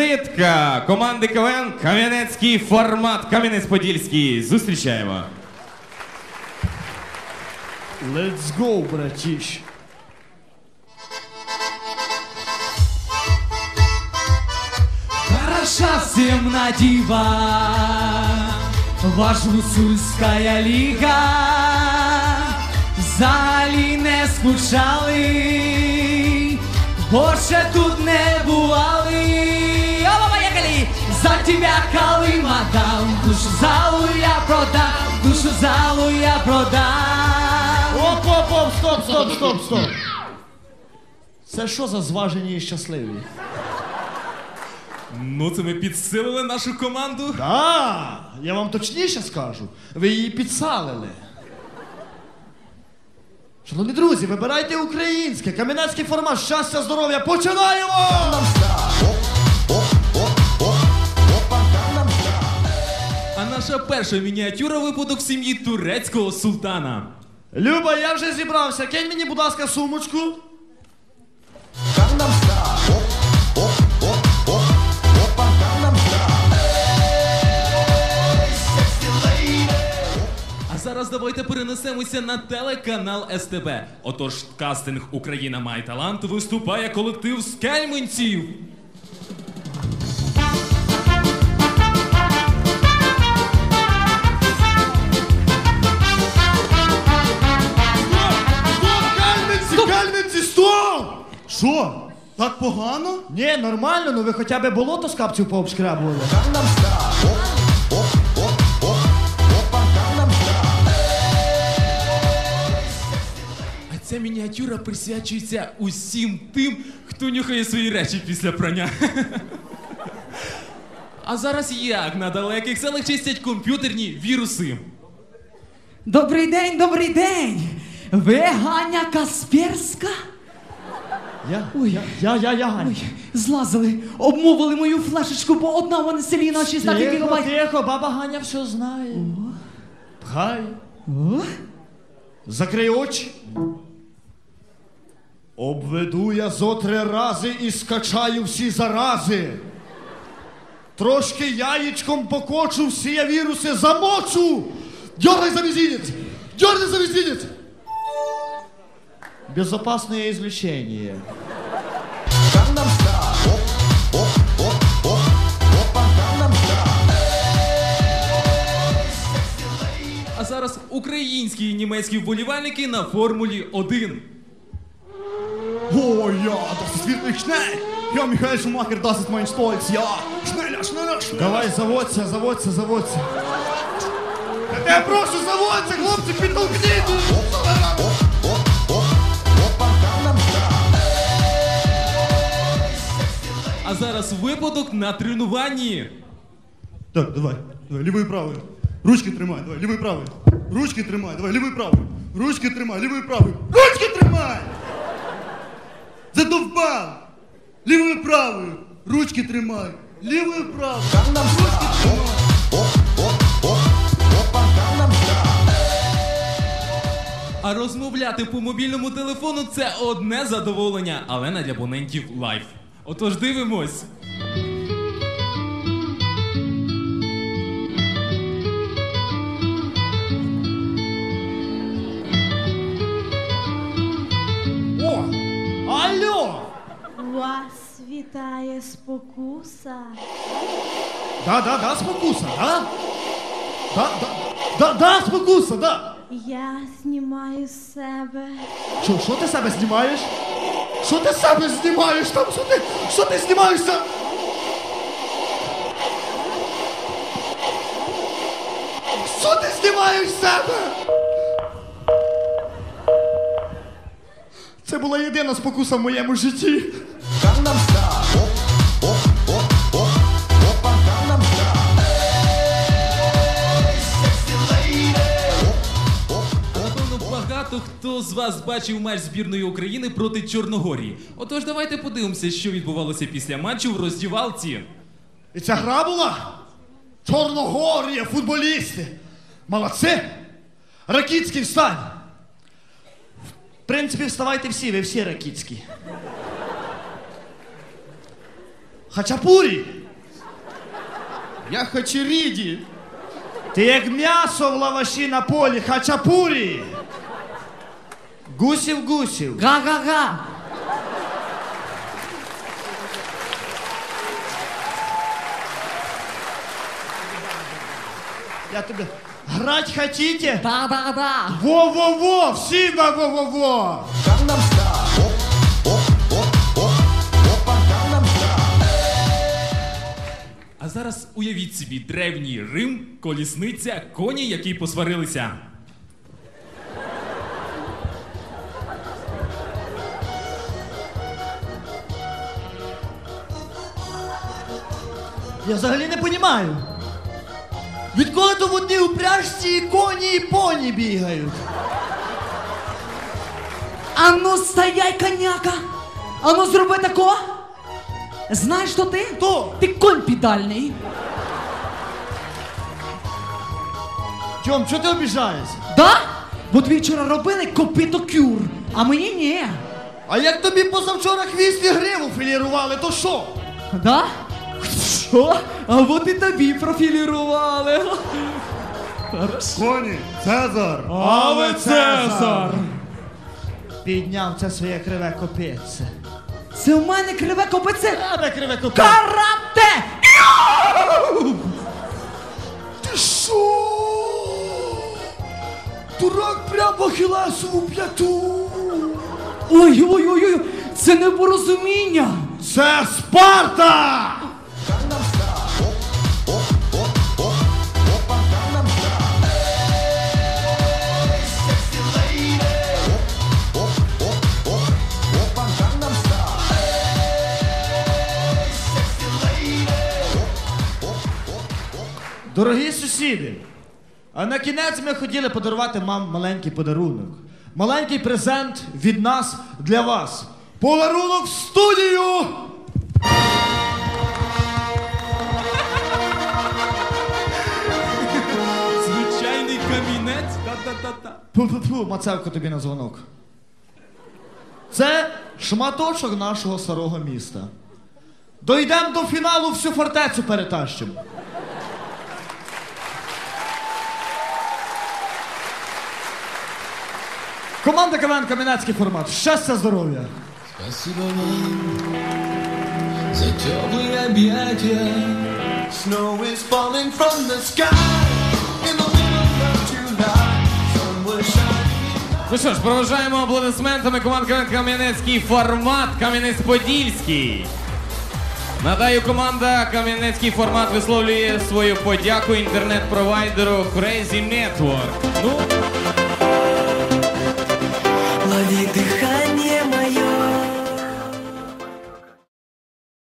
візитка команди КВН Кам'янецький формат Кам'янець-Подільський. Зустрічаємо. Let's go, братіш. Хороша всем на дива, ваш гусульська ліга. Взагалі не скучали, більше тут не бували. За тебя Калима дам, душу залу я продам, душу залу я продам. Оп, оп, оп, стоп, стоп, стоп, стоп. Це що за зважені і щасливі? Ну, це ми підсилили нашу команду. А, я вам точніше скажу. Ви її підсалили. Шановні друзі, вибирайте українське, кам'янецький формат, щастя, здоров'я. Починаємо! А наша перша мініатюра випадок сім'ї турецького султана. Люба, я вже зібрався. Кинь мені, будь ласка, сумочку. А зараз давайте перенесемося на телеканал СТБ. Отож, кастинг Україна має талант виступає колектив з Що? Так погано? Ні, нормально, ну ви хоча б болото з капців пообшкрябували. А ця мініатюра присвячується усім тим, хто нюхає свої речі після прання. А зараз як на далеких селах чистять комп'ютерні віруси. Добрий день, добрий день! Ви Ганя Касперська? Я? Ой. Я, я, я, я. Ой, злазили, обмовили мою флешечку, бо одна в мене селі на 16 Тихо, гігабайт. тихо, баба Ганя все знає. Пхай. О, Закрий очі. Обведу я зо три рази і скачаю всі зарази. Трошки яєчком покочу, всі я віруси замочу. Дергай за мизинец! Дергай за мизинец! Безопасное извлечение. А зараз українські і німецькі вболівальники на Формулі 1. Oh ja, das ist wirklich schnell. Ja, Michael Schumacher, das ist mein Stolz. Ja, schneller, schneller, schneller. Давай, заводься, заводься, заводься. Я прошу, заводься, хлопці, підтолкніть. А зараз випадок на тренуванні. Так, давай, давай, лівою правою. Ручки тримай, давай, лівою правою. Ручки тримай, давай, лівою правою. Ручки тримай, лівою правою. Ручки тримай! Задовбав! Лівою правою. Ручки тримай. Лівою правою. Ручки тримай. А розмовляти по мобільному телефону це одне задоволення, але не для абонентів лайф. Отож дивимось. О! Алло! Вас вітає спокуса. Да, да, да, спокуса, да? Да, да, да, да, спокуса, да. Я знімаю з себе. Що, що ти себе знімаєш? Що ти себе знімаєш там? Що ти, що ти знімаєшся? Що ти знімаєш себе? Це була єдина спокуса в моєму житті. Багато хто з вас бачив матч збірної України проти Чорногорії. Отож, давайте подивимося, що відбувалося після матчу в роздівалці. І ця гра була? Чорногорія, футболісти. Молодці. Ракіцький встань. В принципі, вставайте всі, ви всі ракіцькі. Хачапурі. Я хачеріді. Ти як м'ясо в лаваші на полі, хачапурі. Гусів гусів. Га-га-га. Я тобі. Грать хотіте? Да-да-да. Во-во-во! Всі на во-во-во! А зараз уявіть собі древній Рим, колісниця, коні, які посварилися. Я взагалі не розумію. Відколи то в одній упряжці і коні, і поні бігають? А ну стояй, коняка! А ну зроби тако! Знаєш, що ти? Хто? Ти конь підальний. Тьом, чого ти обіжаєшся? Да? Бо твій вчора робили копито кюр, а мені ні. А як тобі позавчора хвіст і гриву філірували, то що? Да? Що? А от і тобі профілірували. Коні, Цезар! Аве Цезар! Підняв це своє криве копице. Це у мене криве копице. Тебе криве копице. Карате! Ти що? Дурак прямо Ахілесову п'яту. Ой-ой-ой, це непорозуміння. Це Спарта! Дорогі сусіди, а на кінець ми хотіли подарувати вам маленький подарунок. Маленький презент від нас для вас. Подарунок в студію! Звичайний камінець. Та-та-та-та. Пу-пу-пу, Мацевко тобі на дзвонок. Це шматочок нашого старого міста. Дойдемо до фіналу, всю фортецю перетащимо. Команда КВН Кам'янецький формат. Щастя, здоров'я! Спасибо вам за теплые объятия. Snow is falling from the sky in the middle of July. Sun was shining. Ну що ж, проважаємо аплодисментами команд КВН Кам'янецький формат Кам'янець-Подільський. Нагадаю, команда Кам'янецький формат висловлює свою подяку інтернет-провайдеру Crazy Network. Ну,